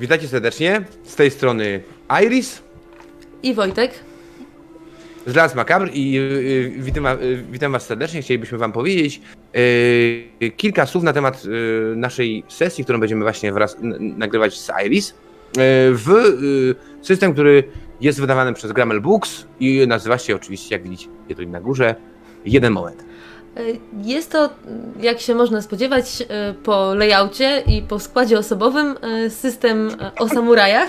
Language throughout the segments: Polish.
Witajcie serdecznie. Z tej strony Iris, I Wojtek. z Las Macabre i y, witam, wa- y, witam Was serdecznie. Chcielibyśmy Wam powiedzieć y, kilka słów na temat y, naszej sesji, którą będziemy właśnie wraz nagrywać z Iris. Y, w y, system, który jest wydawany przez Grammel Books i nazywa się oczywiście, jak widzicie tu na górze, jeden moment. E, Jest to, jak się można spodziewać, e, po layoutie i po składzie osobowym e, system o samurajach,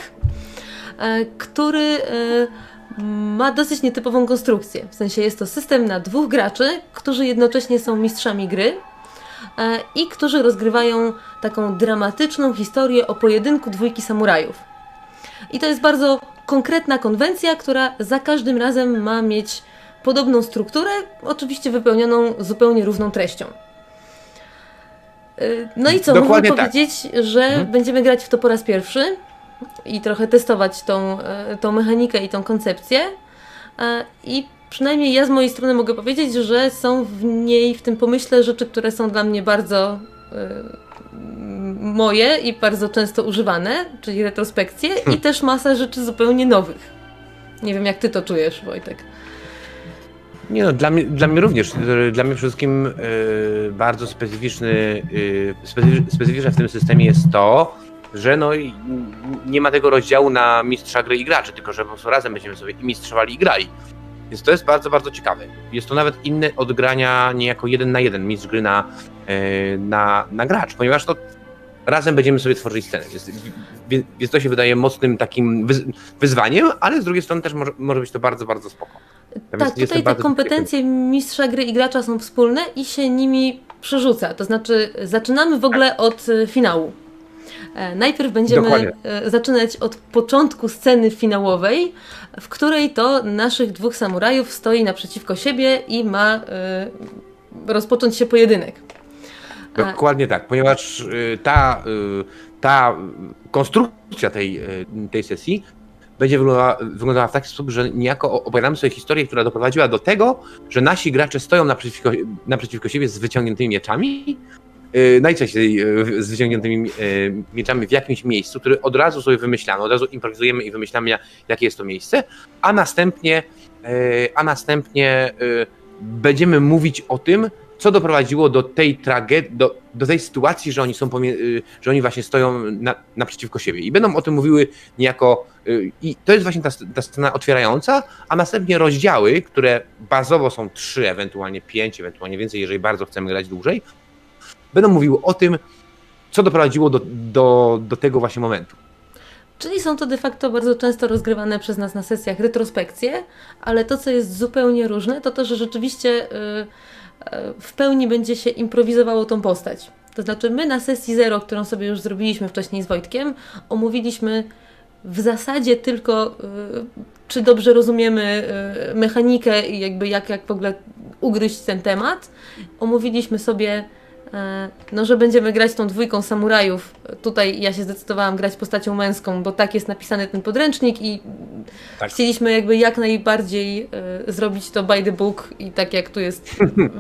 który ma dosyć nietypową konstrukcję. W sensie jest to system na dwóch graczy, którzy jednocześnie są mistrzami gry i którzy rozgrywają taką dramatyczną historię o pojedynku dwójki samurajów. I to jest bardzo konkretna konwencja, która za każdym razem ma mieć podobną strukturę, oczywiście wypełnioną zupełnie równą treścią. Y, No i co, Dokładnie można tak. powiedzieć, że Mhm. będziemy grać w to po raz pierwszy i trochę testować tą, e, tą mechanikę i tą koncepcję. E, I przynajmniej ja z mojej strony mogę powiedzieć, że są w niej, w tym pomyśle rzeczy, które są dla mnie bardzo moje i bardzo często używane, czyli retrospekcje i też masa rzeczy zupełnie nowych. Nie wiem, jak ty to czujesz, Wojtek. Nie no, dla mnie, dla mnie również. Dla mnie wszystkim y, bardzo specyficzny, y, specyfi- specyficzne w tym systemie jest to, że no nie ma tego rozdziału na mistrza gry i graczy, tylko że po prostu razem będziemy sobie i mistrzowali i grali. Więc to jest bardzo, bardzo ciekawe. Jest to nawet inne od grania niejako jeden na jeden, mistrz gry na, y, na, na gracz, ponieważ to razem będziemy sobie tworzyć scenę. Więc, więc, to się wydaje mocnym takim wyz, wyzwaniem, ale z drugiej strony też może, może być to bardzo, bardzo spoko. Natomiast Tak, tutaj te kompetencje mistrza gry i gracza są wspólne i się nimi przerzuca. To znaczy, zaczynamy w ogóle od e, finału. E, Najpierw będziemy Dokładnie. e, zaczynać od początku sceny finałowej, w której to naszych dwóch samurajów stoi naprzeciwko siebie i ma rozpocząć się pojedynek. Dokładnie tak, ponieważ y, ta, y, ta konstrukcja tej, y, tej sesji będzie wyglądała, wyglądała w taki sposób, że niejako opowiadamy sobie historię, która doprowadziła do tego, że nasi gracze stoją naprzeciwko, naprzeciwko siebie z wyciągniętymi mieczami, najczęściej z wyciągniętymi mieczami w jakimś miejscu, które od razu sobie wymyślamy, od razu improwizujemy i wymyślamy, ja- jakie jest to miejsce, a następnie, a następnie będziemy mówić o tym, co doprowadziło do tej tragedii, do, do tej sytuacji, że oni są y, że oni właśnie stoją na, naprzeciwko siebie. I będą o tym mówiły niejako. y, I to jest właśnie ta, ta scena otwierająca, a następnie rozdziały, które bazowo są trzy, ewentualnie pięć, ewentualnie więcej, jeżeli bardzo chcemy grać dłużej, będą mówiły o tym, co doprowadziło do, do, do tego właśnie momentu. Czyli są to de facto bardzo często rozgrywane przez nas na sesjach retrospekcje, ale to, co jest zupełnie różne, to to, że rzeczywiście y, y, w pełni będzie się improwizowało tą postać. To znaczy, my na sesji zero, którą sobie już zrobiliśmy wcześniej z Wojtkiem, omówiliśmy w zasadzie tylko, y, czy dobrze rozumiemy y, mechanikę i jakby jak, jak w ogóle ugryźć ten temat. Omówiliśmy sobie No, że będziemy grać tą dwójką samurajów. Tutaj ja się zdecydowałam grać postacią męską, bo tak jest napisany ten podręcznik i Tak. chcieliśmy jakby jak najbardziej e, zrobić to by the book i tak jak tu jest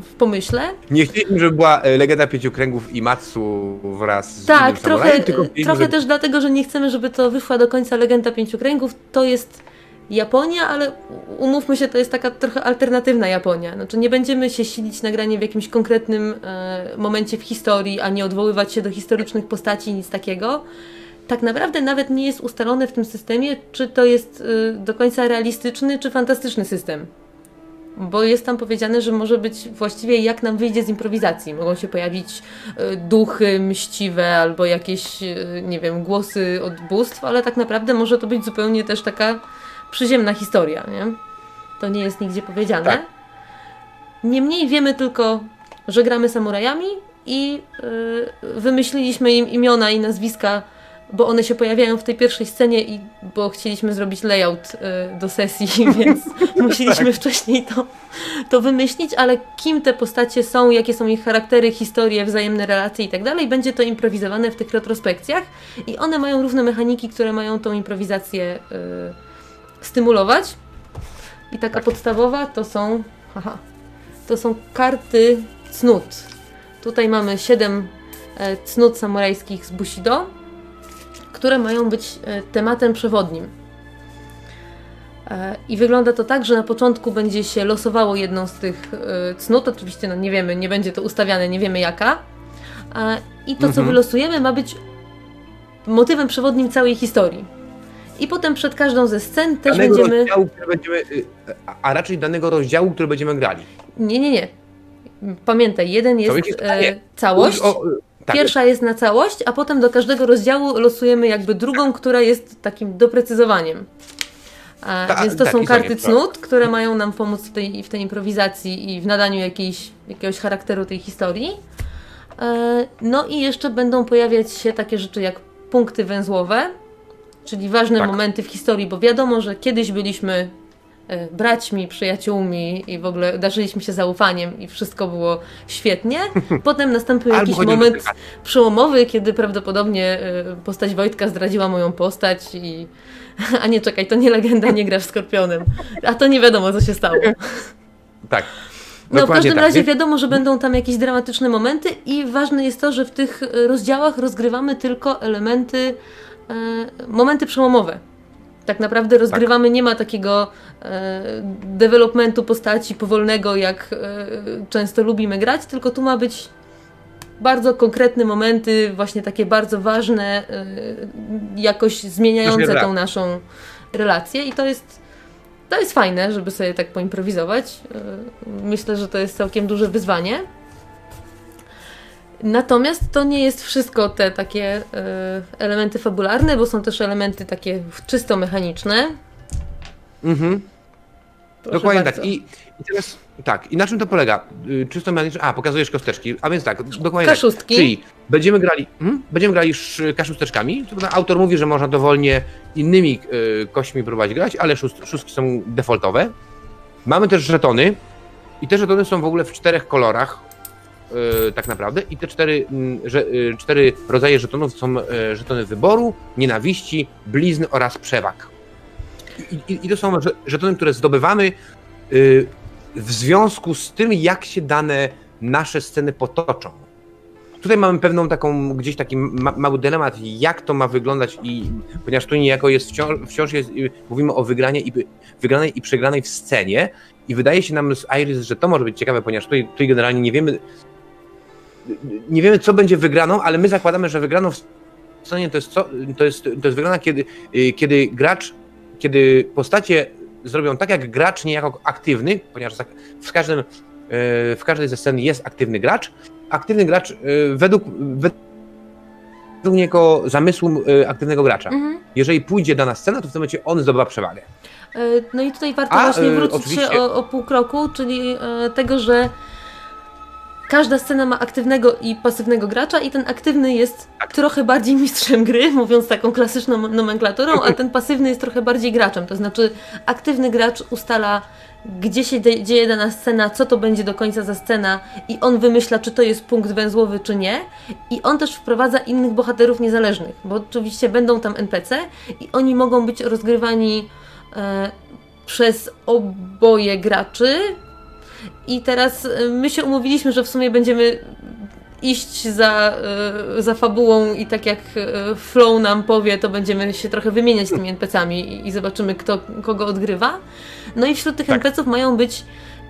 w pomyśle. Nie chcieliśmy, żeby była e, legenda pięciu kręgów i Matsu wraz z Tak, trochę, trochę żeby- też dlatego, że nie chcemy, żeby to wyszła do końca legenda pięciu kręgów. To jest Japonia, ale umówmy się, to jest taka trochę alternatywna Japonia. Znaczy nie będziemy się silić na granie w jakimś konkretnym e, momencie w historii, a nie odwoływać się do historycznych postaci, nic takiego. Tak naprawdę nawet nie jest ustalone w tym systemie, czy to jest e, do końca realistyczny, czy fantastyczny system. Bo jest tam powiedziane, że może być właściwie jak nam wyjdzie z improwizacji. Mogą się pojawić e, duchy mściwe albo jakieś, nie wiem, głosy od bóstw, ale tak naprawdę może to być zupełnie też taka przyziemna historia, nie? To nie jest nigdzie powiedziane. Tak. Niemniej wiemy tylko, że gramy samurajami i e, wymyśliliśmy im imiona i nazwiska, bo one się pojawiają w tej pierwszej scenie i bo chcieliśmy zrobić layout e, do sesji, więc musieliśmy wcześniej to, to wymyślić, ale kim te postacie są, jakie są ich charaktery, historie, wzajemne relacje i tak dalej, będzie to improwizowane w tych retrospekcjach i one mają różne mechaniki, które mają tą improwizację e, stymulować. I taka podstawowa to są, haha, to są karty cnót. Tutaj mamy 7 e, cnót samurajskich z Bushido, które mają być e, tematem przewodnim. E, I wygląda to tak, że na początku będzie się losowało jedną z tych cnót. Oczywiście no nie wiemy, nie będzie to ustawiane, nie wiemy jaka. I to, co Mhm. wylosujemy, ma być motywem przewodnim całej historii. I potem przed każdą ze scen też danego będziemy. rozdziału, będziemy, y, a- raczej danego rozdziału, który będziemy grali. Nie, nie, nie. Pamiętaj, jeden jest Całość jest e, całość. O, o, tak, Pierwsza jest na całość, a potem do każdego rozdziału losujemy jakby drugą, która jest takim doprecyzowaniem. A, Ta- więc to tak, są karty tak. cnót, które mają nam pomóc w tej, w tej improwizacji i w nadaniu jakiejś, jakiegoś charakteru tej historii. E, No i jeszcze będą pojawiać się takie rzeczy jak punkty węzłowe, czyli ważne Tak. momenty w historii, bo wiadomo, że kiedyś byliśmy e, braćmi, przyjaciółmi i w ogóle darzyliśmy się zaufaniem i wszystko było świetnie. Potem nastąpił jakiś moment przełomowy, kiedy prawdopodobnie e, postać Wojtka zdradziła moją postać i... A nie, czekaj, to nie legenda, nie grasz Skorpionem. A to nie wiadomo, co się stało. tak. No w każdym tak. razie wiadomo, że będą tam jakieś dramatyczne momenty i ważne jest to, że w tych e, rozdziałach rozgrywamy tylko elementy, momenty przełomowe. Tak naprawdę rozgrywamy, nie ma takiego e, developmentu postaci powolnego, jak e, często lubimy grać, tylko tu ma być bardzo konkretne momenty, właśnie takie bardzo ważne, e, jakoś zmieniające tą tak. naszą relację i to jest to jest fajne, żeby sobie tak poimprowizować. Yy, Myślę, że to jest całkiem duże wyzwanie. Natomiast to nie jest wszystko te takie yy, elementy fabularne, bo są też elementy takie czysto mechaniczne. Mhm. Proszę Dokładnie bardzo. tak. I, I teraz tak, i na czym to polega? Y, Czysto mechanicznie. A, pokazujesz kosteczki. A więc tak, dokładnie Kaszustki. tak. Czyli będziemy grali, hmm? będziemy grali sz, kaszusteczkami. To Autor mówi, że można dowolnie innymi y, kośćmi próbować grać, ale szóst, szóstki są defaultowe. Mamy też żetony. I te żetony są w ogóle w czterech kolorach. Y, tak naprawdę. I te cztery, że, y, cztery rodzaje żetonów są y, żetony wyboru, nienawiści, blizn oraz przewag. I, i, I to są że- żetony, które zdobywamy w związku z tym, jak się dane nasze sceny potoczą. Tutaj mamy pewną taką, gdzieś taki ma, mały dylemat, jak to ma wyglądać i ponieważ tu niejako jest wciąż, wciąż jest, y, mówimy o wygranie i, wygranej i przegranej w scenie i wydaje się nam z Iris, że to może być ciekawe, ponieważ tutaj, tutaj generalnie nie wiemy nie wiemy, co będzie wygraną, ale my zakładamy, że wygraną w scenie to jest, co, to jest, to jest wygrana, kiedy, y, kiedy gracz, kiedy postacie zrobią tak, jak gracz niejako aktywny, ponieważ w, każdym, y, w każdej ze scen jest aktywny gracz. Aktywny gracz y, według, według niego zamysłu aktywnego gracza. Mhm. Jeżeli pójdzie dana scena, to w tym momencie on zdobywa przewagę. No i tutaj warto A, właśnie wrócić oczywiście- się o, o pół kroku, czyli tego, że każda scena ma aktywnego i pasywnego gracza i ten aktywny jest Tak. trochę bardziej mistrzem gry, mówiąc taką klasyczną nomenklaturą, a ten pasywny jest trochę bardziej graczem. To znaczy aktywny gracz ustala gdzie się dzieje dana scena, co to będzie do końca za scena i on wymyśla, czy to jest punkt węzłowy, czy nie. I on też wprowadza innych bohaterów niezależnych, bo oczywiście będą tam NPC i oni mogą być rozgrywani e, przez oboje graczy. I teraz e, my się umówiliśmy, że w sumie będziemy iść za, e, za fabułą i tak jak e, Flow nam powie, to będziemy się trochę wymieniać tymi NPC-ami i, zobaczymy, kto kogo odgrywa. No i wśród tych Tak. NPC-ów mają być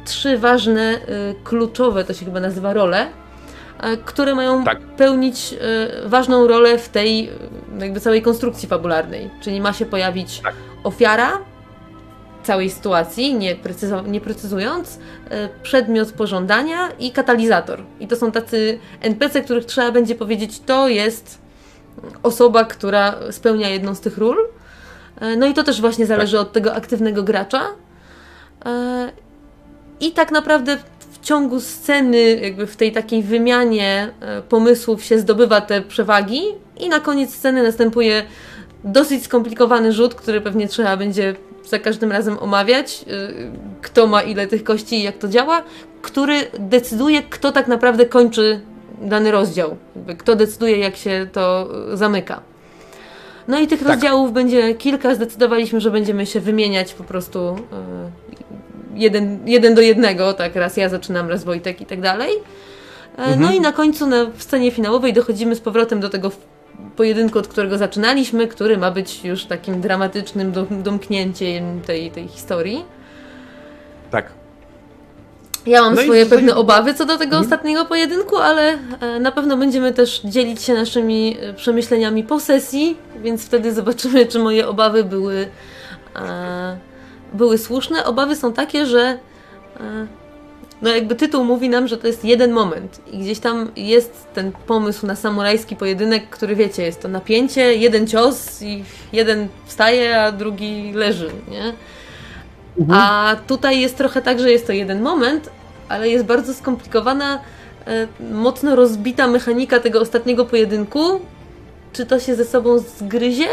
trzy ważne, kluczowe, to się chyba nazywa role, które mają Tak. pełnić ważną rolę w tej jakby całej konstrukcji fabularnej. Czyli ma się pojawić Tak. ofiara całej sytuacji, nie, precyzo- nie precyzując, e, przedmiot pożądania i katalizator. I to są tacy NPC, których trzeba będzie powiedzieć, to jest osoba, która spełnia jedną z tych ról. E, No i to też właśnie zależy od tego aktywnego gracza. E, I tak naprawdę w ciągu sceny, jakby w tej takiej wymianie pomysłów się zdobywa te przewagi i na koniec sceny następuje dosyć skomplikowany rzut, który pewnie trzeba będzie za każdym razem omawiać, y, kto ma ile tych kości i jak to działa, który decyduje, kto tak naprawdę kończy dany rozdział. Kto decyduje, jak się to zamyka. No i tych Tak. rozdziałów będzie kilka. Zdecydowaliśmy, że będziemy się wymieniać po prostu y, jeden, jeden do jednego. Tak, raz ja zaczynam, raz Wojtek i tak dalej. E, No Mhm. i na końcu, na, w scenie finałowej dochodzimy z powrotem do tego pojedynku, od którego zaczynaliśmy, który ma być już takim dramatycznym dom- domknięciem tej, tej historii. Tak. Ja mam No swoje tutaj- pewne obawy co do tego Mhm. ostatniego pojedynku, ale e, na pewno będziemy też dzielić się naszymi e, przemyśleniami po sesji, więc wtedy zobaczymy, czy moje obawy były, e, były słuszne. Obawy są takie, że e, no jakby tytuł mówi nam, że to jest jeden moment i gdzieś tam jest ten pomysł na samurajski pojedynek, który wiecie, jest to napięcie, jeden cios i jeden wstaje, a drugi leży, nie? A tutaj jest trochę tak, że jest to jeden moment, ale jest bardzo skomplikowana, e, mocno rozbita mechanika tego ostatniego pojedynku. Czy to się ze sobą zgryzie?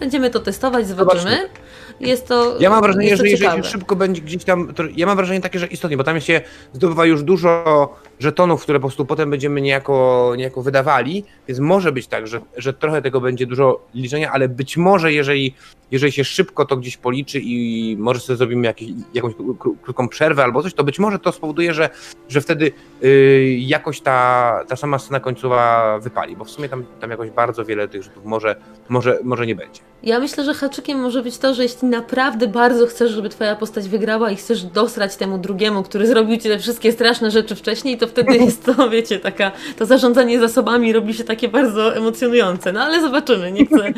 Będziemy to testować, zobaczymy. Zobaczymy. Jest to. Ja mam wrażenie, że jeżeli ciekawe. szybko będzie gdzieś tam. Ja mam wrażenie takie, że istotnie, bo tam się zdobywa już dużo żetonów, które po prostu potem będziemy niejako, niejako wydawali, więc może być tak, że, że trochę tego będzie dużo liczenia, ale być może jeżeli, jeżeli się szybko to gdzieś policzy i może sobie zrobimy jakiś, jakąś kró- krótką przerwę albo coś, to być może to spowoduje, że, że wtedy yy, jakoś ta, ta sama scena końcowa wypali, bo w sumie tam, tam jakoś bardzo wiele tych rzutów może, może, może nie będzie. Ja myślę, że haczykiem może być to, że jeśli naprawdę bardzo chcesz, żeby twoja postać wygrała i chcesz dosrać temu drugiemu, który zrobił ci te wszystkie straszne rzeczy wcześniej, to wtedy jest to, wiecie, taka, to zarządzanie zasobami robi się takie bardzo emocjonujące. No ale zobaczymy, nie chcę,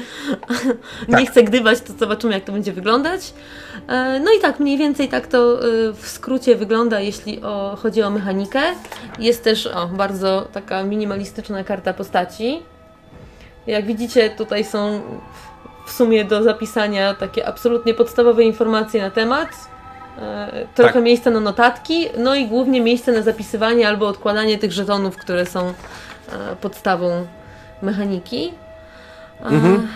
nie Tak. chcę gdybać, to zobaczymy jak to będzie wyglądać. E, No i tak, mniej więcej tak to e, w skrócie wygląda, jeśli o, chodzi o mechanikę. Jest też o, bardzo taka minimalistyczna karta postaci. Jak widzicie, tutaj są w sumie do zapisania takie absolutnie podstawowe informacje na temat. e, Trochę Tak. miejsca na notatki, no i głównie miejsce na zapisywanie albo odkładanie tych żetonów, które są e, podstawą mechaniki. E, Mhm.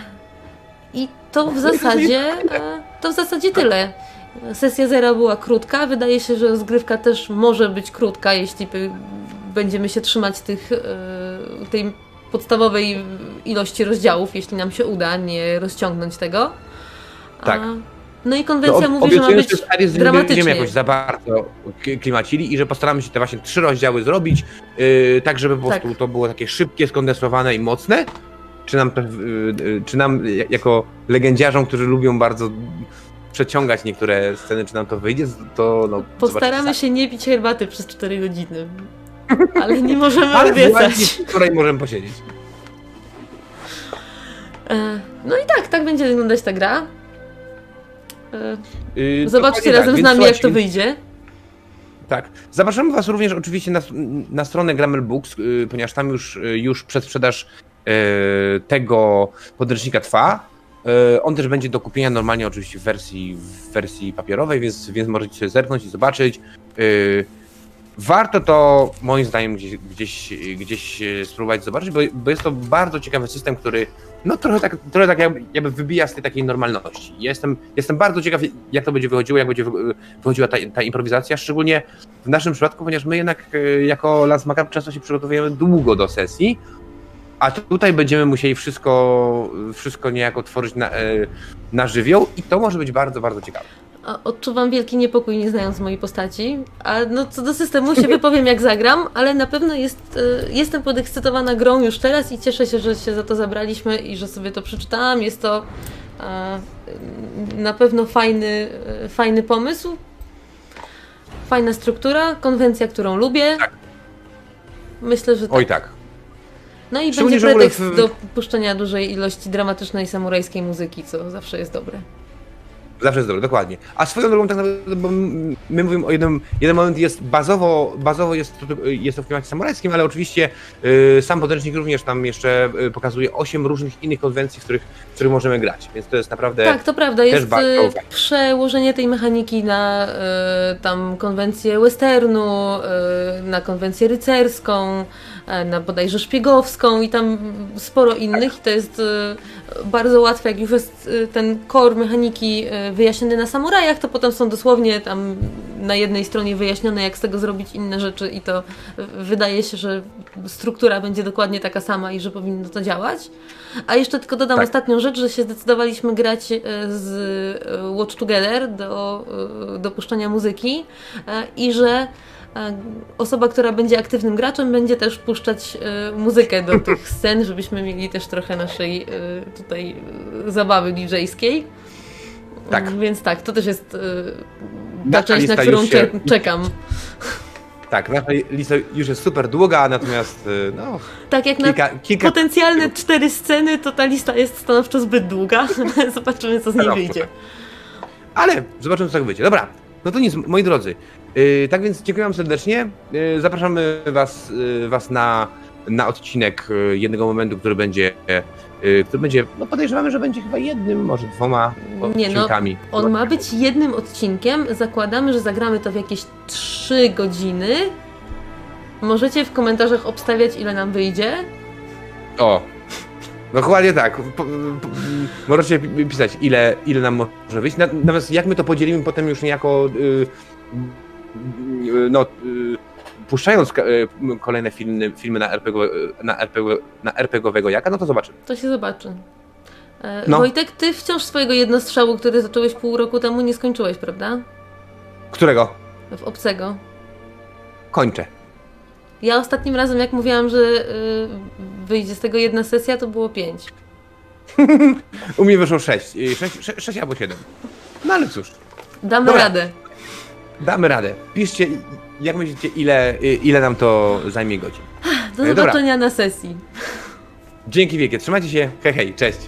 I to w zasadzie to w zasadzie tyle. Sesja zera była krótka. Wydaje się, że rozgrywka też może być krótka, jeśli będziemy się trzymać tych, tej podstawowej ilości rozdziałów, jeśli nam się uda nie rozciągnąć tego. Tak. No i konwencja No, mówi, że ma być że nie dramatycznie. będziemy jakoś za bardzo klimacili i że postaramy się te właśnie trzy rozdziały zrobić, yy, tak żeby po Tak. prostu to było takie szybkie, skondensowane i mocne. Czy nam, yy, yy, czy nam ja- jako legendziarzom, którzy lubią bardzo przeciągać niektóre sceny, czy nam to wyjdzie, to no, Postaramy się nie pić herbaty przez 4 godziny. Ale nie możemy. Ale w obiecać. w której możemy posiedzieć. E, No i tak, tak będzie wyglądać ta gra. E, Yy, Zobaczcie dokładnie razem tak, z więc nami, jak to wyjdzie. Tak. Zapraszamy Was również oczywiście na, na stronę Grammel Books, yy, ponieważ tam już, yy, już przedsprzedaż yy, tego podręcznika trwa. Yy, On też będzie do kupienia normalnie oczywiście w wersji, w wersji papierowej, więc, więc możecie sobie zerknąć i zobaczyć. Yy, Warto to moim zdaniem gdzieś, gdzieś, gdzieś yy, spróbować zobaczyć, bo, bo jest to bardzo ciekawy system, który no trochę tak, trochę tak jakby, wybija z tej takiej normalności. Jestem, jestem bardzo ciekaw, jak to będzie wychodziło, jak będzie wy- wychodziła ta, ta improwizacja, szczególnie w naszym przypadku, ponieważ my jednak e, jako Last Macabre często się przygotowujemy długo do sesji, a tutaj będziemy musieli wszystko, wszystko niejako tworzyć na, e, na żywioł i to może być bardzo, bardzo ciekawe. Odczuwam wielki niepokój, nie znając mojej postaci. A no, co do systemu się wypowiem, jak zagram, ale na pewno jest, e, jestem podekscytowana grą już teraz i cieszę się, że się za to zabraliśmy i że sobie to przeczytałam. Jest to e, na pewno fajny, e, fajny pomysł. Fajna struktura, konwencja, którą lubię. Tak. Myślę, że tak. Oj tak. No i Szczególnie, będzie pretekst w- do puszczenia dużej ilości dramatycznej samurajskiej muzyki, co zawsze jest dobre. Zawsze jest dobre, dokładnie. A swoją drogą tak naprawdę, bo my mówimy o jednym, jeden moment jest bazowo, bazowo jest jest to w klimacie samurajskim, ale oczywiście y, sam podręcznik również tam jeszcze y, pokazuje osiem różnych innych konwencji, w których, w których możemy grać, więc to jest naprawdę... Tak, to prawda. Jest bardzo e, fajne. przełożenie tej mechaniki na e, tam konwencję westernu, e, na konwencję rycerską, e, na bodajże szpiegowską i tam sporo innych. I to jest e, bardzo łatwe, jak już jest e, ten core mechaniki wyjaśniony na samurajach, to potem są dosłownie tam na jednej stronie wyjaśnione, jak z tego zrobić inne rzeczy i to wydaje się, że struktura będzie dokładnie taka sama i że powinno to działać. A jeszcze tylko dodam Tak. ostatnią rzecz, że się zdecydowaliśmy grać e, z e, Watch Together do, e, do puszczania muzyki i że osoba, która będzie aktywnym graczem, będzie też puszczać muzykę do tych scen, żebyśmy mieli też trochę naszej tutaj zabawy DJ-skiej. Tak. Więc tak, to też jest ta Nasza część, na lista którą już się- cze- czekam. Tak, nasza lista już jest super długa, natomiast y, no, Tak jak na kilka, kilka potencjalne cztery sceny, to ta lista jest stanowczo zbyt długa. Zobaczymy, co z niej wyjdzie. Ale zobaczymy, co tak wyjdzie. Dobra, no to nic, moi drodzy. Yy, tak więc dziękuję Wam serdecznie. Yy, zapraszamy Was, yy, was na, na odcinek yy, jednego momentu, który będzie, yy, który będzie, no podejrzewamy, że będzie chyba jednym, może dwoma Nie, no. On ma być jednym odcinkiem. Zakładamy, że zagramy to w jakieś 3 godziny. Możecie w komentarzach obstawiać, ile nam wyjdzie. O, dokładnie tak. Po, po, możecie pi- pisać, ile, ile nam może wyjść. Na- Natomiast jak my to podzielimy potem już niejako, yy, yy, no, yy, puszczając ka- yy, kolejne filmy, filmy na RPG, na RPG, na RPGowego jaka, no to zobaczymy. To się zobaczy. E, No. Wojtek, ty wciąż swojego jednostrzału, który zacząłeś pół roku temu, nie skończyłeś, prawda? Którego? W obcego. Kończę. Ja ostatnim razem, jak mówiłam, że y, wyjdzie z tego jedna sesja, to było pięć. U mnie wyszło 6. 6, 6 albo 7. No ale cóż, Damy Dobra. radę. damy radę. Piszcie, jak myślicie, ile, ile nam to zajmie godzin. Do E, dobra. zobaczenia na sesji. Dzięki wielkie, trzymajcie się, hej hej, cześć.